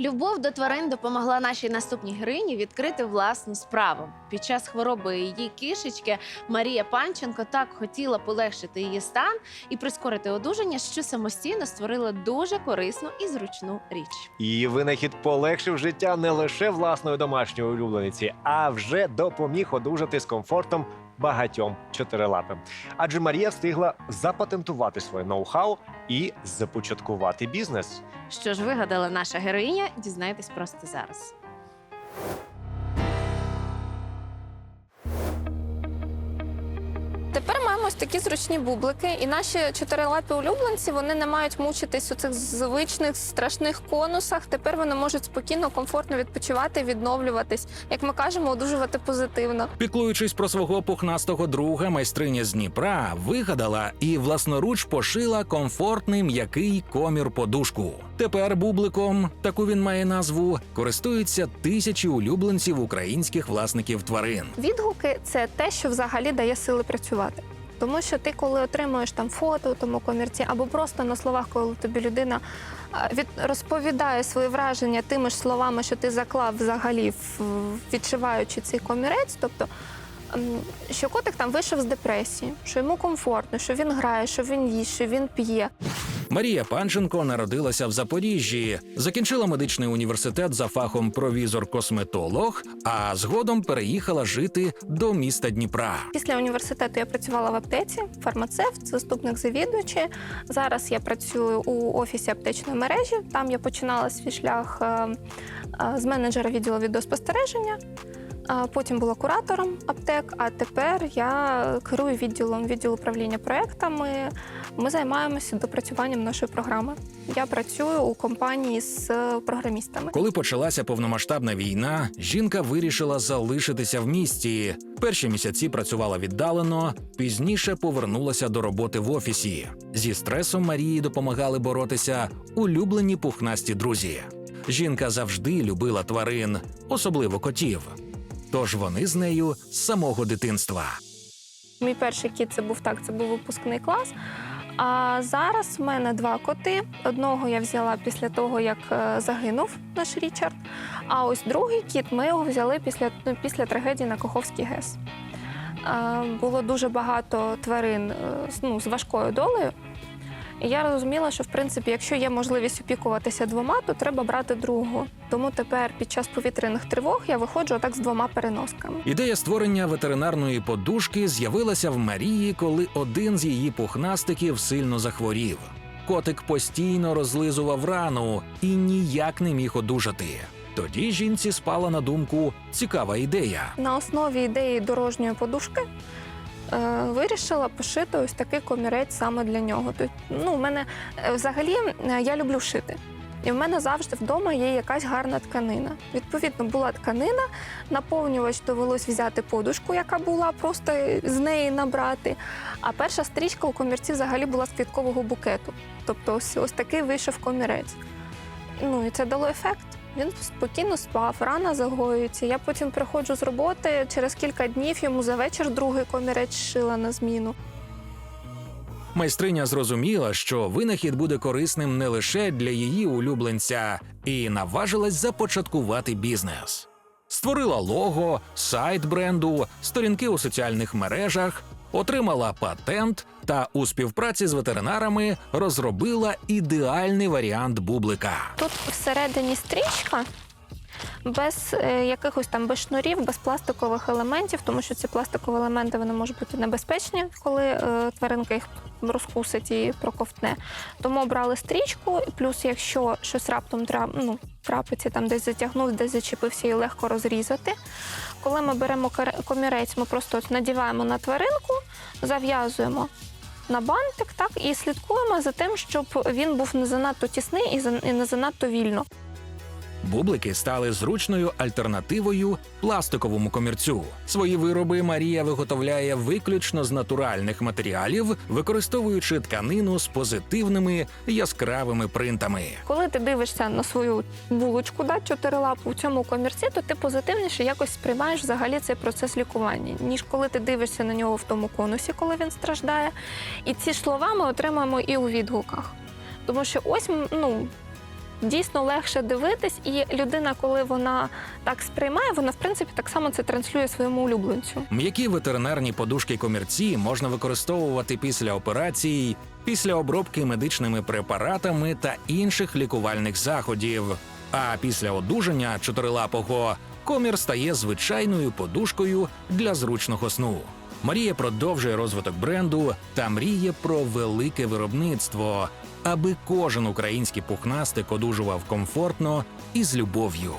Любов до тварин допомогла нашій наступній героїні відкрити власну справу. Під час хвороби її кишечки Марія Панченко так хотіла полегшити її стан і прискорити одужання, що самостійно створила дуже корисну і зручну річ. Її винахід полегшив життя не лише власної домашньої улюблениці, а вже допоміг одужати з комфортом багатьом чотирилапим. Адже Марія встигла запатентувати своє ноу-хау і започаткувати бізнес. Що ж вигадала наша героїня, дізнаєтесь просто зараз. Ось такі зручні бублики, і наші чотирилапі улюбленці вони не мають мучитись у цих звичних страшних конусах. Тепер вони можуть спокійно, комфортно відпочивати, відновлюватись, як ми кажемо, одужувати позитивно. Піклуючись про свого пухнастого друга, майстриня з Дніпра вигадала і власноруч пошила комфортний м'який комір подушку. Тепер бубликом, таку він має назву, користуються тисячі улюбленців українських власників тварин. Відгуки це те, що взагалі дає сили працювати. Тому що ти, коли отримуєш там фото у тому комірці, або просто на словах, коли тобі людина від розповідає свої враження тими ж словами, що ти заклав взагалі, в- відчуваючи цей комірець, тобто. Що котик там вийшов з депресії, що йому комфортно, що він грає, що він їсть, що він п'є. Марія Панченко народилася в Запоріжжі, закінчила медичний університет за фахом провізор-косметолог, а згодом переїхала жити до міста Дніпра. Після університету я працювала в аптеці, фармацевт, заступник завідувачі. Зараз я працюю у офісі аптечної мережі. Там я починала свій шлях е, е, з менеджера відділу відеоспостереження. Потім була куратором аптек, а тепер я керую відділом відділу управління проектами. Ми займаємося допрацюванням нашої програми. Я працюю у компанії з програмістами. Коли почалася повномасштабна війна, жінка вирішила залишитися в місті. Перші місяці працювала віддалено, пізніше повернулася до роботи в офісі. Зі стресом Марії допомагали боротися улюблені пухнасті друзі. Жінка завжди любила тварин, особливо котів. Тож вони з нею з самого дитинства. Мій перший кіт це був так, це був випускний клас. А зараз в мене два коти. Одного я взяла після того, як е, загинув наш Річард. А ось другий кіт ми його взяли після, ну, після трагедії на Каховській ГЕС. Е, Було дуже багато тварин е, ну, з важкою долею. І я розуміла, що в принципі, якщо є можливість опікуватися двома, то треба брати другого. Тому тепер під час повітряних тривог я виходжу отак з двома переносками. Ідея створення ветеринарної подушки з'явилася в Марії, коли один з її пухнастиків сильно захворів. Котик постійно розлизував рану і ніяк не міг одужати. Тоді жінці спала на думку цікава ідея. На основі ідеї дорожньої подушки вирішила пошити ось такий комірець саме для нього. Тут, ну, у мене е, взагалі е, я люблю шити. І в мене завжди вдома є якась гарна тканина. Відповідно, була тканина, наповнювач довелось взяти подушку, яка була, просто з неї набрати. А перша стрічка у комірці взагалі була з квіткового букету. Тобто ось, ось такий вийшов комірець. Ну і це дало ефект. Він спокійно спав, рана загоюється. Я потім приходжу з роботи. Через кілька днів йому за вечір другий комірець шила на зміну. Майстриня зрозуміла, що винахід буде корисним не лише для її улюбленця, і наважилась започаткувати бізнес. Створила лого, сайт бренду, сторінки у соціальних мережах, отримала патент та у співпраці з ветеринарами розробила ідеальний варіант бублика. Тут всередині стрічка. Без е, якихось там без шнурів, без пластикових елементів, тому що ці пластикові елементи вони можуть бути небезпечні, коли е, тваринка їх розкусить і проковтне. Тому обрали стрічку, плюс, якщо щось раптом трап, ну, трапиться, там десь затягнув, десь зачепився і легко розрізати. Коли ми беремо комірець, ми просто от надіваємо на тваринку, зав'язуємо на бантик, так і слідкуємо за тим, щоб він був не занадто тісний і не занадто вільно. Бублики стали зручною альтернативою пластиковому комірцю. Свої вироби Марія виготовляє виключно з натуральних матеріалів, використовуючи тканину з позитивними яскравими принтами. Коли ти дивишся на свою булочку, да, чотирилапу у цьому комірці, то ти позитивніше якось сприймаєш взагалі цей процес лікування, ніж коли ти дивишся на нього в тому конусі, коли він страждає. І ці слова ми отримаємо і у відгуках. Тому що ось ну. Дійсно легше дивитись, і людина, коли вона так сприймає, вона в принципі так само це транслює своєму улюбленцю. М'які ветеринарні подушки комірці можна використовувати після операцій, після обробки медичними препаратами та інших лікувальних заходів. А після одужання чотирилапого комір стає звичайною подушкою для зручного сну. Марія продовжує розвиток бренду та мріє про велике виробництво, аби кожен український пухнастик одужував комфортно і з любов'ю.